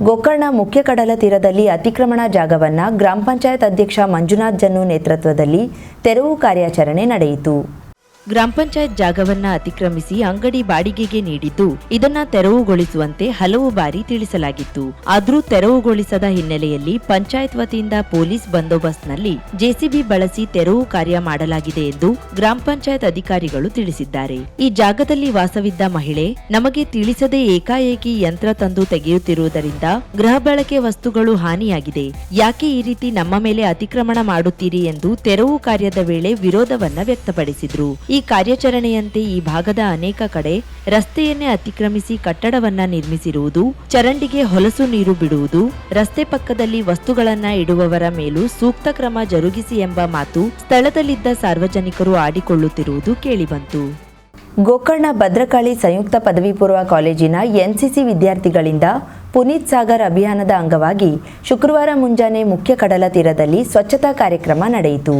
ಗೋಕರ್ಣ ಮುಖ್ಯ ಕಡಲ ತೀರದಲ್ಲಿ ಅತಿಕ್ರಮಣ ಜಾಗವನ್ನು ಗ್ರಾಮ ಪಂಚಾಯತ್ ಅಧ್ಯಕ್ಷ ಮಂಜುನಾಥ್ ಜನ್ನು ನೇತೃತ್ವದಲ್ಲಿ ತೆರವು ಕಾರ್ಯಾಚರಣೆ ನಡೆಯಿತು. ಗ್ರಾಮ ಪಂಚಾಯತ್ ಜಾಗವನ್ನ ಅತಿಕ್ರಮಿಸಿ ಅಂಗಡಿ ಬಾಡಿಗೆಗೆ ನೀಡಿದ್ದು, ಇದನ್ನ ತೆರವುಗೊಳಿಸುವಂತೆ ಹಲವು ಬಾರಿ ತಿಳಿಸಲಾಗಿತ್ತು. ಆದರೂ ತೆರವುಗೊಳಿಸದ ಹಿನ್ನೆಲೆಯಲ್ಲಿ ಪಂಚಾಯತ್ ವತಿಯಿಂದ ಪೊಲೀಸ್ ಬಂದೋಬಸ್ತ್ನಲ್ಲಿ ಜೆಸಿಬಿ ಬಳಸಿ ತೆರವು ಕಾರ್ಯ ಮಾಡಲಾಗಿದೆ ಎಂದು ಗ್ರಾಮ ಪಂಚಾಯತ್ ಅಧಿಕಾರಿಗಳು ತಿಳಿಸಿದ್ದಾರೆ. ಈ ಜಾಗದಲ್ಲಿ ವಾಸವಿದ್ದ ಮಹಿಳೆ, ನಮಗೆ ತಿಳಿಸದೆ ಏಕಾಏಕಿ ಯಂತ್ರ ತಂದು ತೆಗೆಯುತ್ತಿರುವುದರಿಂದ ಗೃಹ ಬಳಕೆ ವಸ್ತುಗಳು ಹಾನಿಯಾಗಿದೆ. ಯಾಕೆ ಈ ರೀತಿ ನಮ್ಮ ಮೇಲೆ ಅತಿಕ್ರಮಣ ಮಾಡುತ್ತೀರಿ? ಎಂದು ತೆರವು ಕಾರ್ಯದ ವೇಳೆ ವಿರೋಧವನ್ನ ವ್ಯಕ್ತಪಡಿಸಿದ್ರು. ಈ ಕಾರ್ಯಾಚರಣೆಯಂತೆ ಈ ಭಾಗದ ಅನೇಕ ಕಡೆ ರಸ್ತೆಯನ್ನೇ ಅತಿಕ್ರಮಿಸಿ ಕಟ್ಟಡವನ್ನ ನಿರ್ಮಿಸಿರುವುದು, ಚರಂಡಿಗೆ ಹೊಲಸು ನೀರು ಬಿಡುವುದು, ರಸ್ತೆ ಪಕ್ಕದಲ್ಲಿ ವಸ್ತುಗಳನ್ನ ಇಡುವವರ ಮೇಲೂ ಸೂಕ್ತ ಕ್ರಮ ಜರುಗಿಸಿ ಎಂಬ ಮಾತು ಸ್ಥಳದಲ್ಲಿದ್ದ ಸಾರ್ವಜನಿಕರು ಆಡಿಕೊಳ್ಳುತ್ತಿರುವುದು ಕೇಳಿಬಂತು. ಗೋಕರ್ಣ ಭದ್ರಕಾಳಿ ಸಂಯುಕ್ತ ಪದವಿ ಪೂರ್ವ ಕಾಲೇಜಿನ ಎನ್ಸಿಸಿ ವಿದ್ಯಾರ್ಥಿಗಳಿಂದ ಪುನೀತ್ ಸಾಗರ್ ಅಭಿಯಾನದ ಅಂಗವಾಗಿ ಶುಕ್ರವಾರ ಮುಂಜಾನೆ ಮುಖ್ಯ ಕಡಲ ತೀರದಲ್ಲಿ ಸ್ವಚ್ಛತಾ ಕಾರ್ಯಕ್ರಮ ನಡೆಯಿತು.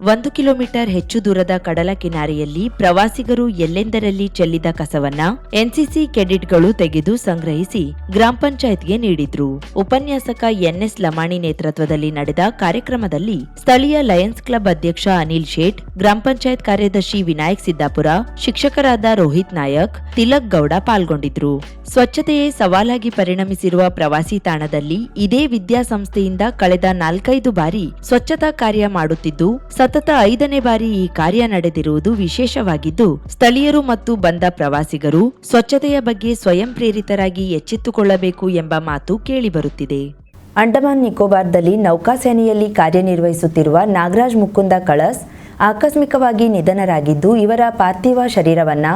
ಒಂದು ಕಿಲೋಮೀಟರ್ ಹೆಚ್ಚು ದೂರದ ಕಡಲ ಕಿನಾರೆಯಲ್ಲಿ ಪ್ರವಾಸಿಗರು ಎಲ್ಲೆಂದರಲ್ಲಿ ಚೆಲ್ಲಿದ ಕಸವನ್ನ ಎನ್ಸಿಸಿ ಕೆಡಿಟ್ಗಳು ತೆಗೆದು ಸಂಗ್ರಹಿಸಿ ಗ್ರಾಮ ಪಂಚಾಯತ್ಗೆ ನೀಡಿದ್ರು. ಉಪನ್ಯಾಸಕ ಎನ್ಎಸ್ ಲಮಾಣಿ ನೇತೃತ್ವದಲ್ಲಿ ನಡೆದ ಕಾರ್ಯಕ್ರಮದಲ್ಲಿ ಸ್ಥಳೀಯ ಲಯನ್ಸ್ ಕ್ಲಬ್ ಅಧ್ಯಕ್ಷ ಅನಿಲ್ ಶೇಟ್, ಗ್ರಾಮ ಪಂಚಾಯತ್ ಕಾರ್ಯದರ್ಶಿ ವಿನಾಯಕ್ ಸಿದ್ದಾಪುರ, ಶಿಕ್ಷಕರಾದ ರೋಹಿತ್ ನಾಯಕ್, ತಿಲಕ್ ಗೌಡ ಪಾಲ್ಗೊಂಡಿದ್ರು. ಸ್ವಚ್ಛತೆಯೇ ಸವಾಲಾಗಿ ಪರಿಣಮಿಸಿರುವ ಪ್ರವಾಸಿ ತಾಣದಲ್ಲಿ ಇದೇ ವಿದ್ಯಾಸಂಸ್ಥೆಯಿಂದ ಕಳೆದ ನಾಲ್ಕೈದು ಬಾರಿ ಸ್ವಚ್ಛತಾ ಕಾರ್ಯ ಮಾಡುತ್ತಿದ್ದು ಸತತ ಐದನೇ ಬಾರಿ ಈ ಕಾರ್ಯ ನಡೆದಿರುವುದು ವಿಶೇಷವಾಗಿದ್ದು, ಸ್ಥಳೀಯರು ಮತ್ತು ಬಂದ ಪ್ರವಾಸಿಗರು ಸ್ವಚ್ಛತೆಯ ಬಗ್ಗೆ ಸ್ವಯಂ ಪ್ರೇರಿತರಾಗಿ ಎಚ್ಚೆತ್ತುಕೊಳ್ಳಬೇಕು ಎಂಬ ಮಾತು ಕೇಳಿಬರುತ್ತಿದೆ. ಅಂಡಮಾನ್ ನಿಕೋಬಾರ್ದಲ್ಲಿ ನೌಕಾಸೇನೆಯಲ್ಲಿ ಕಾರ್ಯನಿರ್ವಹಿಸುತ್ತಿರುವ ನಾಗರಾಜ್ ಮುಕುಂದ ಕಳಸ್ ಆಕಸ್ಮಿಕವಾಗಿ ನಿಧನರಾಗಿದ್ದು, ಇವರ ಪಾರ್ಥಿವ ಶರೀರವನ್ನು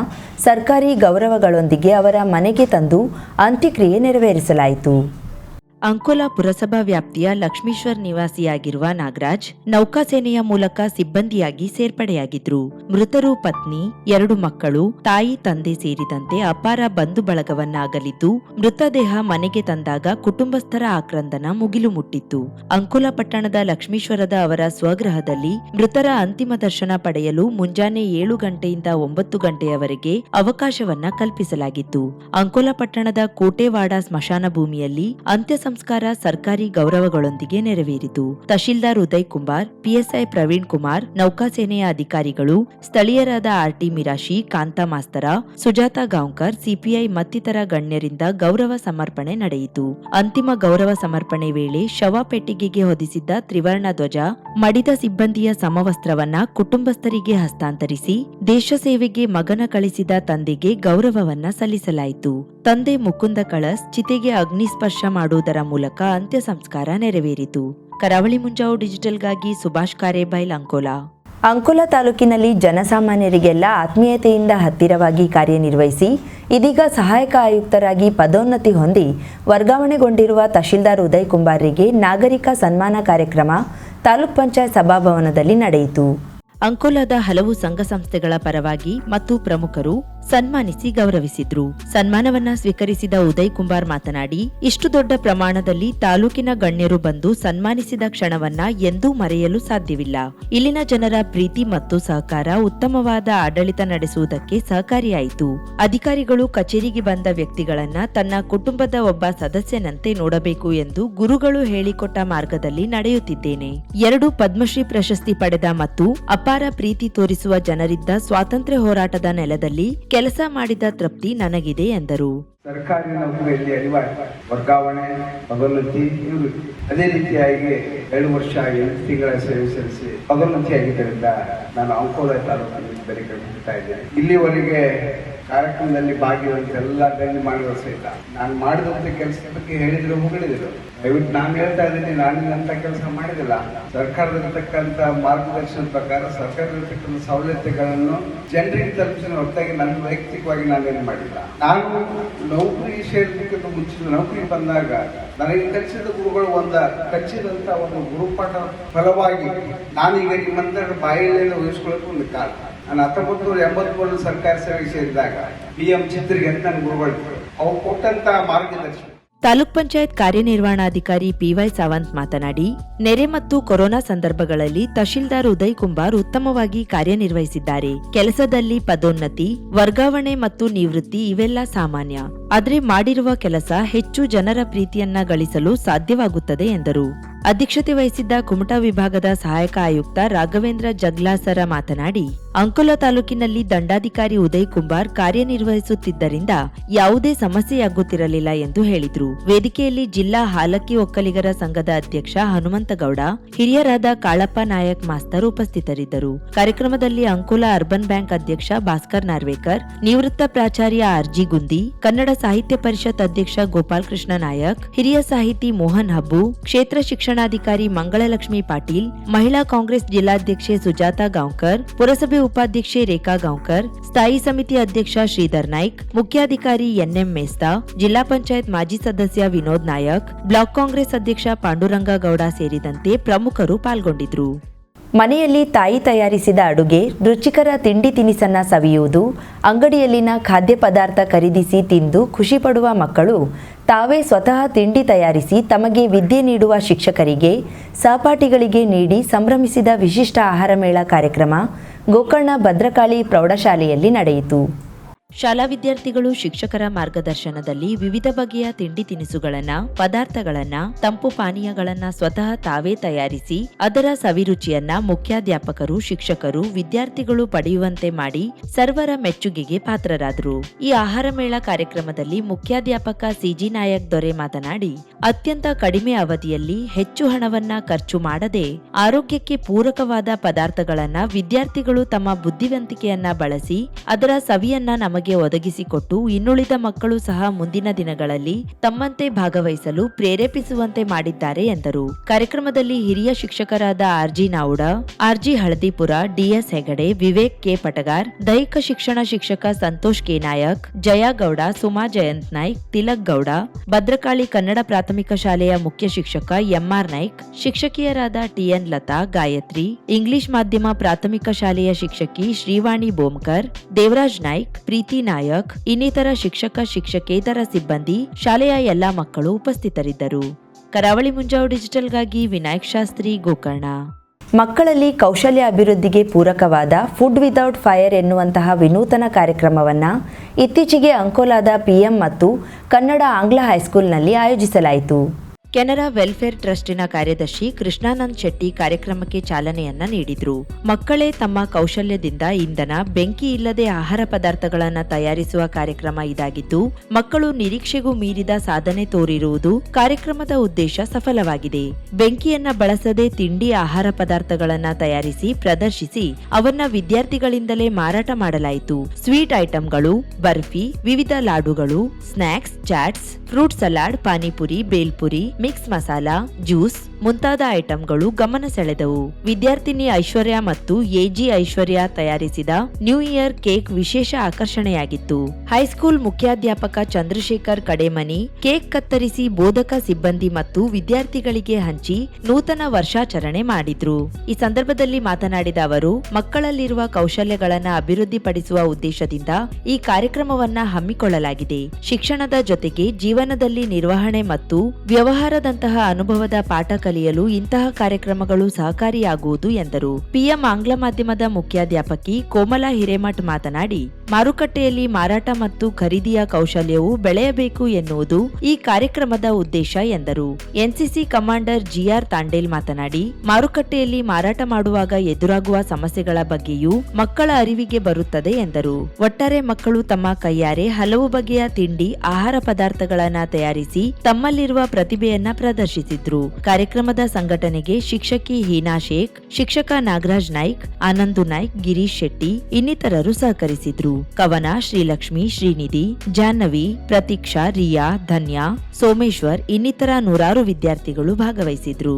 ಸರ್ಕಾರಿ ಗೌರವಗಳೊಂದಿಗೆ ಅವರ ಮನೆಗೆ ತಂದು ಅಂತ್ಯಕ್ರಿಯೆ ನೆರವೇರಿಸಲಾಯಿತು. ಅಂಕೋಲಾ ಪುರಸಭಾ ವ್ಯಾಪ್ತಿಯ ಲಕ್ಷ್ಮೀಶ್ವರ್ ನಿವಾಸಿಯಾಗಿರುವ ನಾಗರಾಜ್ ನೌಕಾಸೇನೆಯ ಮೂಲಕ ಸಿಬ್ಬಂದಿಯಾಗಿ ಸೇರ್ಪಡೆಯಾಗಿದ್ರು. ಮೃತರು ಪತ್ನಿ, ಎರಡು ಮಕ್ಕಳು, ತಾಯಿ, ತಂದೆ ಸೇರಿದಂತೆ ಅಪಾರ ಬಂಧು ಬಳಗವನ್ನಾಗಲಿದ್ದು ಮೃತದೇಹ ಮನೆಗೆ ತಂದಾಗ ಕುಟುಂಬಸ್ಥರ ಆಕ್ರಂದನ ಮುಗಿಲು ಮುಟ್ಟಿತ್ತು. ಅಂಕೋಲಾ ಪಟ್ಟಣದ ಲಕ್ಷ್ಮೀಶ್ವರದ ಅವರ ಸ್ವಗೃಹದಲ್ಲಿ ಮೃತರ ಅಂತಿಮ ದರ್ಶನ ಪಡೆಯಲು ಮುಂಜಾನೆ ಏಳು ಗಂಟೆಯಿಂದ ಒಂಬತ್ತು ಗಂಟೆಯವರೆಗೆ ಅವಕಾಶವನ್ನ ಕಲ್ಪಿಸಲಾಗಿತ್ತು. ಅಂಕೋಲಾ ಪಟ್ಟಣದ ಕೋಟೆವಾಡ ಸ್ಮಶಾನ ಭೂಮಿಯಲ್ಲಿ ಅಂತ್ಯ ಸಂಸ್ಕಾರ ಸರ್ಕಾರಿ ಗೌರವಗಳೊಂದಿಗೆ ನೆರವೇರಿತು. ತಹಶೀಲ್ದಾರ್ ಉದಯ್ ಕುಮಾರ್ ಪಿಎಸ್ಐ ಪ್ರವೀಣ್ ಕುಮಾರ್ ನೌಕಾಸೇನೆಯ ಅಧಿಕಾರಿಗಳು, ಸ್ಥಳೀಯರಾದ ಆರ್ಟಿ ಮಿರಾಶಿ, ಕಾಂತಾ ಮಾಸ್ತರ, ಸುಜಾತಾ ಗಾಂವ್ಕರ್, ಸಿಪಿಐ ಮತ್ತಿತರ ಗಣ್ಯರಿಂದ ಗೌರವ ಸಮರ್ಪಣೆ ನಡೆಯಿತು. ಅಂತಿಮ ಗೌರವ ಸಮರ್ಪಣೆ ವೇಳೆ ಶವ ಪೆಟ್ಟಿಗೆಗೆ ಹೊದಿಸಿದ್ದ ತ್ರಿವರ್ಣ ಧ್ವಜ, ಮಡಿದ ಸಿಬ್ಬಂದಿಯ ಸಮವಸ್ತ್ರವನ್ನ ಕುಟುಂಬಸ್ಥರಿಗೆ ಹಸ್ತಾಂತರಿಸಿ, ದೇಶ ಸೇವೆಗೆ ಮಗನ ಕಳಿಸಿದ ತಂದೆಗೆ ಗೌರವವನ್ನ ಸಲ್ಲಿಸಲಾಯಿತು. ತಂದೆ ಮುಕುಂದ ಕಳಸ್ ಚಿತೆಗೆ ಅಗ್ನಿಸ್ಪರ್ಶ ಮಾಡುವುದರ ಮೂಲಕ ಅಂತ್ಯ ಸಂಸ್ಕಾರ ನೆರವೇರಿತು. ಕರಾವಳಿ ಮುಂಜಾವು ಡಿಜಿಟಲ್ಗಾಗಿ ಸುಭಾಷ್ ಕಾರೇಬೈಲ್ ಅಂಕೋಲಾ. ಅಂಕೋಲಾ ತಾಲೂಕಿನಲ್ಲಿ ಜನಸಾಮಾನ್ಯರಿಗೆಲ್ಲ ಆತ್ಮೀಯತೆಯಿಂದ ಹತ್ತಿರವಾಗಿ ಕಾರ್ಯನಿರ್ವಹಿಸಿ ಇದೀಗ ಸಹಾಯಕ ಆಯುಕ್ತರಾಗಿ ಪದೋನ್ನತಿ ಹೊಂದಿ ವರ್ಗಾವಣೆಗೊಂಡಿರುವ ತಹಶೀಲ್ದಾರ್ ಉದಯ್ ಕುಂಬಾರ್ರಿಗೆ ನಾಗರಿಕ ಸನ್ಮಾನ ಕಾರ್ಯಕ್ರಮ ತಾಲೂಕ್ ಪಂಚಾಯತ್ ಸಭಾಭವನದಲ್ಲಿ ನಡೆಯಿತು. ಅಂಕೋಲಾದ ಹಲವು ಸಂಘ ಸಂಸ್ಥೆಗಳ ಪರವಾಗಿ ಮತ್ತು ಪ್ರಮುಖರು ಸನ್ಮಾನಿಸಿ ಗೌರವಿಸಿದ್ರು. ಸನ್ಮಾನವನ್ನ ಸ್ವೀಕರಿಸಿದ ಉದಯ್ ಕುಮಾರ್ ಮಾತನಾಡಿ, ಇಷ್ಟು ದೊಡ್ಡ ಪ್ರಮಾಣದಲ್ಲಿ ತಾಲೂಕಿನ ಗಣ್ಯರು ಬಂದು ಸನ್ಮಾನಿಸಿದ ಕ್ಷಣವನ್ನ ಎಂದೂ ಮರೆಯಲು ಸಾಧ್ಯವಿಲ್ಲ. ಇಲ್ಲಿನ ಜನರ ಪ್ರೀತಿ ಮತ್ತು ಸಹಕಾರ ಉತ್ತಮವಾದ ಆಡಳಿತ ನಡೆಸುವುದಕ್ಕೆ ಸಹಕಾರಿಯಾಯಿತು. ಅಧಿಕಾರಿಗಳು ಕಚೇರಿಗೆ ಬಂದ ವ್ಯಕ್ತಿಗಳನ್ನ ತನ್ನ ಕುಟುಂಬದ ಒಬ್ಬ ಸದಸ್ಯನಂತೆ ನೋಡಬೇಕು ಎಂದು ಗುರುಗಳು ಹೇಳಿಕೊಟ್ಟ ಮಾರ್ಗದಲ್ಲಿ ನಡೆಯುತ್ತಿದ್ದೇನೆ. ಎರಡು ಪದ್ಮಶ್ರೀ ಪ್ರಶಸ್ತಿ ಪಡೆದ ಮತ್ತು ಅಪಾರ ಪ್ರೀತಿ ತೋರಿಸುವ ಜನರಿದ್ದ ಸ್ವಾತಂತ್ರ್ಯ ಹೋರಾಟದ ನೆಲದಲ್ಲಿ ಕೆಲಸ ಮಾಡಿದ ತೃಪ್ತಿ ನನಗಿದೆ ಎಂದರು. ಸರ್ಕಾರಿ ನೌಕರಿಯಲ್ಲಿ ಅನಿವಾರ್ಯ. ವರ್ಗಾವಣೆ ಪದೋನ್ನತಿ ಅದೇ ರೀತಿಯಾಗಿ ಎರಡು ವರ್ಷ ಎಂಟು ತಿಂಗಳ ಸೇವೆ ಸಲ್ಲಿಸಿ ಪದೋನ್ನತಿ ಆಗಿದ್ದರಿಂದ ನಾನು ಅಂಕೋಲ ತಾಲೂಕಿನಲ್ಲಿ ಬೆಲೆ ಇದ್ದೇನೆ. ಇಲ್ಲಿವರೆಗೆ ಕಾರ್ಯಕ್ರಮದಲ್ಲಿ ಭಾಗಿಯಾದಂತ ಎಲ್ಲ ಗಣ್ಯಮಾನ್ಯರು ಸಹಿತ ನಾನು ಮಾಡಿದಂಥ ಕೆಲಸದ ಬಗ್ಗೆ ಹೇಳಿದ್ರು ಹೊಗಳಿದ್ರು. ದಯವಿಟ್ಟು ನಾನು ಹೇಳ್ತಾ ಇದ್ದೀನಿ ನಾನಿನಂತ ಕೆಲಸ ಮಾಡಿದಿಲ್ಲ. ಸರ್ಕಾರದಲ್ಲಿರ್ತಕ್ಕಂಥ ಮಾರ್ಗದರ್ಶನ ಪ್ರಕಾರ ಸರ್ಕಾರದಲ್ಲಿರ್ತಕ್ಕಂಥ ಸವಲತ್ತುಗಳನ್ನು ಜನರಿಗೆ ತಲುಪಿಸಿದ ಹೊರತಾಗಿ ನನ್ನ ವೈಯಕ್ತಿಕವಾಗಿ ನಾನೇನು ಮಾಡಿಲ್ಲ. ನಾನು ನೌಕರಿ ಸೇರೋದಕ್ಕಿಂತ ಮುಂಚಿನ ನೌಕರಿ ಬಂದಾಗ ನನಗೆ ಕಲಿಸಿದ ಗುರುಗಳು ಒಂದ ಕಚ್ಚಿದಂಥ ಒಂದು ಗುರುಪಾಠ ಫಲವಾಗಿ ನಾನೀಗ ನಿಮ್ಮಂತರ ಬಾಯಿಯಲ್ಲಿ ಉಳಿಸ್ಕೊಳ್ಳೋಕೆ ಒಂದು ಕಾರಣ. ನಾನು ಹತ್ತೊಂಬತ್ತು ನೂರ ಎಂಬತ್ಮೂರು ಸರ್ಕಾರಿ ಸೇವೆಗೆ ಸೇರಿದಾಗ ಬಿ ಎಂ ಚಿತ್ರಿಗೆ ಅಂತ ನನ್ನ ಗುರುಗಳು ಅವ್ರು ಕೊಟ್ಟಂತ ಮಾರ್ಗದರ್ಶನ. ತಾಲೂಕ್ ಪಂಚಾಯತ್ ಕಾರ್ಯನಿರ್ವಹಣಾಧಿಕಾರಿ ಪಿವೈ ಸಾವಂತ್ ಮಾತನಾಡಿ, ನೆರೆ ಮತ್ತು ಕೊರೋನಾ ಸಂದರ್ಭಗಳಲ್ಲಿ ತಹಶೀಲ್ದಾರ್ ಉದಯ್ ಕುಂಬಾರ್ ಉತ್ತಮವಾಗಿ ಕಾರ್ಯನಿರ್ವಹಿಸಿದ್ದಾರೆ. ಕೆಲಸದಲ್ಲಿ ಪದೋನ್ನತಿ, ವರ್ಗಾವಣೆ ಮತ್ತು ನಿವೃತ್ತಿ ಇವೆಲ್ಲ ಸಾಮಾನ್ಯ. ಆದರೆ ಮಾಡಿರುವ ಕೆಲಸ ಹೆಚ್ಚು ಜನರ ಪ್ರೀತಿಯನ್ನ ಗಳಿಸಲು ಸಾಧ್ಯವಾಗುತ್ತದೆ ಎಂದರು. ಅಧ್ಯಕ್ಷತೆ ವಹಿಸಿದ್ದ ಕುಮಟಾ ವಿಭಾಗದ ಸಹಾಯಕ ಆಯುಕ್ತ ರಾಘವೇಂದ್ರ ಜಗ್ಲಾಸರ ಮಾತನಾಡಿ ಅಂಕೋಲ ತಾಲೂಕಿನಲ್ಲಿ ದಂಡಾಧಿಕಾರಿ ಉದಯ್ ಕುಂಬಾರ್ ಕಾರ್ಯನಿರ್ವಹಿಸುತ್ತಿದ್ದರಿಂದ ಯಾವುದೇ ಸಮಸ್ಯೆಯಾಗುತ್ತಿರಲಿಲ್ಲ ಎಂದು ಹೇಳಿದ್ರು. ವೇದಿಕೆಯಲ್ಲಿ ಜಿಲ್ಲಾ ಹಾಲಕ್ಕಿ ಒಕ್ಕಲಿಗರ ಸಂಘದ ಅಧ್ಯಕ್ಷ ಹನುಮಂತಗೌಡ, ಹಿರಿಯರಾದ ಕಾಳಪ್ಪ ನಾಯಕ್ ಮಾಸ್ತರ್ ಉಪಸ್ಥಿತರಿದ್ದರು. ಕಾರ್ಯಕ್ರಮದಲ್ಲಿ ಅಂಕೋಲ ಅರ್ಬನ್ ಬ್ಯಾಂಕ್ ಅಧ್ಯಕ್ಷ ಭಾಸ್ಕರ್ ನಾರ್ವೇಕರ್, ನಿವೃತ್ತ ಪ್ರಾಚಾರ್ಯ ಆರ್ಜಿ ಗುಂದಿ, ಕನ್ನಡ ಸಾಹಿತ್ಯ ಪರಿಷತ್ ಅಧ್ಯಕ್ಷ ಗೋಪಾಲ್ ಕೃಷ್ಣ ನಾಯಕ್, ಹಿರಿಯ ಸಾಹಿತಿ ಮೋಹನ್ ಹಬ್ಬು, ಕ್ಷೇತ್ರ ಶಿಕ್ಷಣಾಧಿಕಾರಿ ಮಂಗಳಲಕ್ಷ್ಮಿ ಪಾಟೀಲ್, ಮಹಿಳಾ ಕಾಂಗ್ರೆಸ್ ಜಿಲ್ಲಾಧ್ಯಕ್ಷೆ ಸುಜಾತಾ ಗಾಂವ್ಕರ್, ಪುರಸಭೆ ಉಪಾಧ್ಯಕ್ಷೆ ರೇಖಾ ಗಾಂವ್ಕರ್, ಸ್ಥಾಯಿ ಸಮಿತಿ ಅಧ್ಯಕ್ಷ ಶ್ರೀಧರ್ ನಾಯ್ಕ್, ಮುಖ್ಯಾಧಿಕಾರಿ ಎನ್ಎಂ ಮೇಸ್ತಾ, ಜಿಲ್ಲಾ ಪಂಚಾಯತ್ ಮಾಜಿ ಸದಸ್ಯ ವಿನೋದ್ ನಾಯಕ್, ಬ್ಲಾಕ್ ಕಾಂಗ್ರೆಸ್ ಅಧ್ಯಕ್ಷ ಪಾಂಡುರಂಗ ಗೌಡ ಸೇರಿದಂತೆ ಪ್ರಮುಖರು ಪಾಲ್ಗೊಂಡಿದ್ರು. ಮನೆಯಲ್ಲಿ ತಾಯಿ ತಯಾರಿಸಿದ ಅಡುಗೆ, ರುಚಿಕರ ತಿಂಡಿ ತಿನಿಸನ್ನ ಸವಿಯುವುದು, ಅಂಗಡಿಯಲ್ಲಿನ ಖಾದ್ಯ ಪದಾರ್ಥ ಖರೀದಿಸಿ ತಿಂದು ಖುಷಿ ಪಡುವ ಮಕ್ಕಳು ತಾವೇ ಸ್ವತಃ ತಿಂಡಿ ತಯಾರಿಸಿ ತಮಗೆ ವಿದ್ಯೆ ನೀಡುವ ಶಿಕ್ಷಕರಿಗೆ, ಸಹಪಾಠಿಗಳಿಗೆ ನೀಡಿ ಸಂಭ್ರಮಿಸಿದ ವಿಶಿಷ್ಟ ಆಹಾರ ಮೇಳ ಕಾರ್ಯಕ್ರಮ ಗೋಕರ್ಣ ಭದ್ರಕಾಳಿ ಪ್ರೌಢಶಾಲೆಯಲ್ಲಿ ನಡೆಯಿತು. ಶಾಲಾ ವಿದ್ಯಾರ್ಥಿಗಳು ಶಿಕ್ಷಕರ ಮಾರ್ಗದರ್ಶನದಲ್ಲಿ ವಿವಿಧ ಬಗೆಯ ತಿಂಡಿ ತಿನಿಸುಗಳನ್ನ, ಪದಾರ್ಥಗಳನ್ನ, ತಂಪು ಪಾನೀಯಗಳನ್ನ ಸ್ವತಃ ತಾವೇ ತಯಾರಿಸಿ, ಅದರ ಸವಿರುಚಿಯನ್ನ ಮುಖ್ಯಾಧ್ಯಾಪಕರು, ಶಿಕ್ಷಕರು, ವಿದ್ಯಾರ್ಥಿಗಳು ಪಡೆಯುವಂತೆ ಮಾಡಿ ಸರ್ವರ ಮೆಚ್ಚುಗೆಗೆ ಪಾತ್ರರಾದರು. ಈ ಆಹಾರ ಮೇಳ ಕಾರ್ಯಕ್ರಮದಲ್ಲಿ ಮುಖ್ಯಾಧ್ಯಾಪಕ ಸಿಜಿ ನಾಯಕ್ ದೊರೆ ಮಾತನಾಡಿ, ಅತ್ಯಂತ ಕಡಿಮೆ ಅವಧಿಯಲ್ಲಿ ಹೆಚ್ಚು ಹಣವನ್ನ ಖರ್ಚು ಮಾಡದೆ ಆರೋಗ್ಯಕ್ಕೆ ಪೂರಕವಾದ ಪದಾರ್ಥಗಳನ್ನ ವಿದ್ಯಾರ್ಥಿಗಳು ತಮ್ಮ ಬುದ್ಧಿವಂತಿಕೆಯನ್ನ ಬಳಸಿ, ಅದರ ಸವಿಯನ್ನ ನಮಗೆ ಒದಗಿಸಿಕೊಟ್ಟು ಇನ್ನುಳಿದ ಮಕ್ಕಳು ಸಹ ಮುಂದಿನ ದಿನಗಳಲ್ಲಿ ತಮ್ಮಂತೆ ಭಾಗವಹಿಸಲು ಪ್ರೇರೇಪಿಸುವಂತೆ ಮಾಡಿದ್ದಾರೆ ಎಂದರು. ಕಾರ್ಯಕ್ರಮದಲ್ಲಿ ಹಿರಿಯ ಶಿಕ್ಷಕರಾದ RG Navuda RG Haladipura DS Hegde, Vivek K Patagar, ದೈಹಿಕ ಶಿಕ್ಷಣ ಶಿಕ್ಷಕ ಸಂತೋಷ್ ಕೆ ನಾಯಕ್ ಜಯಾಗೌಡ ಸುಮಾ ಜಯಂತ್ ನಾಯ್ಕ್, ತಿಲಕ್ ಗೌಡ, ಭದ್ರಕಾಳಿ ಕನ್ನಡ ಪ್ರಾಥಮಿಕ ಶಾಲೆಯ ಮುಖ್ಯ ಶಿಕ್ಷಕ ಎಂಆರ್ ನಾಯ್ಕ್, ಶಿಕ್ಷಕಿಯರಾದ ಟಿಎನ್ ಲತಾ ಗಾಯತ್ರಿ, ಇಂಗ್ಲಿಷ್ ಮಾಧ್ಯಮ ಪ್ರಾಥಮಿಕ ಶಾಲೆಯ ಶಿಕ್ಷಕಿ ಶ್ರೀವಾಣಿ ಬೋಮ್ಕರ್ ದೇವರಾಜ್ ನಾಯ್ಕ್, ಪ್ರೀತಿ ನಾಯಕ್, ಇನ್ನಿತರ ಶಿಕ್ಷಕ, ಶಿಕ್ಷಕೇತರ ಸಿಬ್ಬಂದಿ, ಶಾಲೆಯ ಎಲ್ಲಾ ಮಕ್ಕಳು ಉಪಸ್ಥಿತರಿದ್ದರು. ಕರಾವಳಿ ಮುಂಜಾವು ಡಿಜಿಟಲ್ಗಾಗಿ ವಿನಾಯಕ್ ಶಾಸ್ತ್ರಿ, ಗೋಕರ್ಣ. ಮಕ್ಕಳಲ್ಲಿ ಕೌಶಲ್ಯ ಅಭಿವೃದ್ಧಿಗೆ ಪೂರಕವಾದ ಫುಡ್ ವಿಥೌಟ್ ಫೈರ್ ಎನ್ನುವಂತಹ ವಿನೂತನ ಕಾರ್ಯಕ್ರಮವನ್ನು ಇತ್ತೀಚೆಗೆ ಅಂಕೋಲಾದ ಪಿಎಂ ಮತ್ತು ಕನ್ನಡ ಆಂಗ್ಲ ಹೈಸ್ಕೂಲ್ನಲ್ಲಿ ಆಯೋಜಿಸಲಾಯಿತು. ಕೆನರಾ ವೆಲ್ಫೇರ್ ಟ್ರಸ್ಟಿನ ಕಾರ್ಯದರ್ಶಿ ಕೃಷ್ಣಾನಂದ್ ಶೆಟ್ಟಿ ಕಾರ್ಯಕ್ರಮಕ್ಕೆ ಚಾಲನೆಯನ್ನ ನೀಡಿದ್ರು. ಮಕ್ಕಳೇ ತಮ್ಮ ಕೌಶಲ್ಯದಿಂದ ಇಂಧನ, ಬೆಂಕಿ ಇಲ್ಲದೆ ಆಹಾರ ಪದಾರ್ಥಗಳನ್ನು ತಯಾರಿಸುವ ಕಾರ್ಯಕ್ರಮ ಇದಾಗಿದ್ದು, ಮಕ್ಕಳು ನಿರೀಕ್ಷೆಗೂ ಮೀರಿದ ಸಾಧನೆ ತೋರಿರುವುದು ಕಾರ್ಯಕ್ರಮದ ಉದ್ದೇಶ ಸಫಲವಾಗಿದೆ. ಬೆಂಕಿಯನ್ನ ಬಳಸದೆ ತಿಂಡಿ ಆಹಾರ ಪದಾರ್ಥಗಳನ್ನ ತಯಾರಿಸಿ ಪ್ರದರ್ಶಿಸಿ, ಅವನ್ನ ವಿದ್ಯಾರ್ಥಿಗಳಿಂದಲೇ ಮಾರಾಟ ಮಾಡಲಾಯಿತು. ಸ್ವೀಟ್ ಐಟಂಗಳು, ಬರ್ಫಿ, ವಿವಿಧ ಲಾಡುಗಳು, snacks, chats, fruit salad, panipuri, bhelpuri Mix masala, juice, ಮುಂತಾದ ಐಟಂಗಳು ಗಮನ ಸೆಳೆದವು. ವಿದ್ಯಾರ್ಥಿನಿ ಐಶ್ವರ್ಯ ಮತ್ತು ಎಜಿ ಐಶ್ವರ್ಯ ತಯಾರಿಸಿದ ನ್ಯೂ ಇಯರ್ ಕೇಕ್ ವಿಶೇಷ ಆಕರ್ಷಣೆಯಾಗಿತ್ತು. ಹೈಸ್ಕೂಲ್ ಮುಖ್ಯಾಧ್ಯಾಪಕ ಚಂದ್ರಶೇಖರ್ ಕಡೆಮನಿ ಕೇಕ್ ಕತ್ತರಿಸಿ ಬೋಧಕ ಸಿಬ್ಬಂದಿ ಮತ್ತು ವಿದ್ಯಾರ್ಥಿಗಳಿಗೆ ಹಂಚಿ ನೂತನ ವರ್ಷಾಚರಣೆ ಮಾಡಿದ್ರು. ಈ ಸಂದರ್ಭದಲ್ಲಿ ಮಾತನಾಡಿದ ಅವರು, ಮಕ್ಕಳಲ್ಲಿರುವ ಕೌಶಲ್ಯಗಳನ್ನು ಅಭಿವೃದ್ಧಿಪಡಿಸುವ ಉದ್ದೇಶದಿಂದ ಈ ಕಾರ್ಯಕ್ರಮವನ್ನ ಹಮ್ಮಿಕೊಳ್ಳಲಾಗಿದೆ. ಶಿಕ್ಷಣದ ಜೊತೆಗೆ ಜೀವನದಲ್ಲಿ ನಿರ್ವಹಣೆ ಮತ್ತು ವ್ಯವಹಾರದಂತಹ ಅನುಭವದ ಪಾಠ ಕಲಿಯಲು ಇಂತಹ ಕಾರ್ಯಕ್ರಮಗಳು ಸಹಕಾರಿಯಾಗುವುದು ಎಂದರು. ಪಿಎಂ ಆಂಗ್ಲ ಮಾಧ್ಯಮದ ಮುಖ್ಯಾಧ್ಯಾಪಕಿ ಕೋಮಲಾ ಹಿರೇಮಠ್ ಮಾತನಾಡಿ ಮಾರುಕಟ್ಟೆಯಲ್ಲಿ ಮಾರಾಟ ಮತ್ತು ಖರೀದಿಯ ಕೌಶಲ್ಯವು ಬೆಳೆಯಬೇಕು ಎನ್ನುವುದು ಈ ಕಾರ್ಯಕ್ರಮದ ಉದ್ದೇಶ ಎಂದರು. ಎನ್ಸಿಸಿ ಕಮಾಂಡರ್ ಜಿಆರ್ ತಾಂಡೇಲ್ ಮಾತನಾಡಿ, ಮಾರುಕಟ್ಟೆಯಲ್ಲಿ ಮಾರಾಟ ಮಾಡುವಾಗ ಎದುರಾಗುವ ಸಮಸ್ಯೆಗಳ ಬಗ್ಗೆಯೂ ಮಕ್ಕಳ ಅರಿವಿಗೆ ಬರುತ್ತದೆ ಎಂದರು. ಒಟ್ಟಾರೆ ಮಕ್ಕಳು ತಮ್ಮ ಕೈಯಾರೆ ಹಲವು ಬಗೆಯ ತಿಂಡಿ, ಆಹಾರ ಪದಾರ್ಥಗಳನ್ನ ತಯಾರಿಸಿ ತಮ್ಮಲ್ಲಿರುವ ಪ್ರತಿಭೆಯನ್ನ ಪ್ರದರ್ಶಿಸಿದ್ರು. ಕಾರ್ಯಕ್ರಮದ ಸಂಘಟನೆಗೆ ಶಿಕ್ಷಕಿ ಹೀನಾ ಶೇಖ್, ಶಿಕ್ಷಕ ನಾಗರಾಜ್ ನಾಯ್ಕ್, ಆನಂದು ನಾಯ್ಕ್, ಗಿರೀಶ್ ಶೆಟ್ಟಿ ಇನ್ನಿತರರು ಸಹಕರಿಸಿದ್ರು. ಕವನ, ಶ್ರೀಲಕ್ಷ್ಮಿ, ಶ್ರೀನಿಧಿ, ಜಾಹ್ನವಿ, ಪ್ರತೀಕ್ಷಾ, ರಿಯಾ, ಧನ್ಯ, ಸೋಮೇಶ್ವರ್ ಇನ್ನಿತರ ನೂರಾರು ವಿದ್ಯಾರ್ಥಿಗಳು ಭಾಗವಹಿಸಿದ್ರು.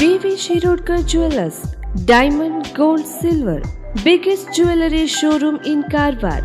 VV Shirodkar jewellers diamond, gold, silver, biggest jewellery showroom in Karwar.